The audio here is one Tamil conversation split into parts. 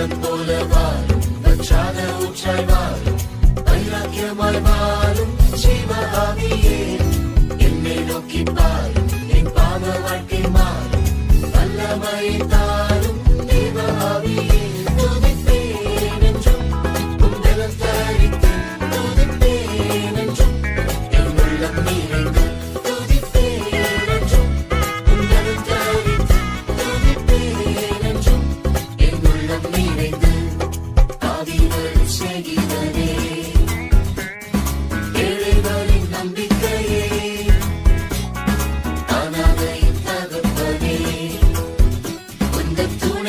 வெள்ளம் போல வாழும் வற்றாத ஊற்றாய் வாழும் வைராக்கியமாய் வாழும் ஜீவகாமியே என்னை நோக்கி பாரும் என் பாவ வாழ்க்கை மாறும் வல்லமை தான்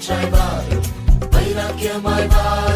sunshine by, by na que mai vai.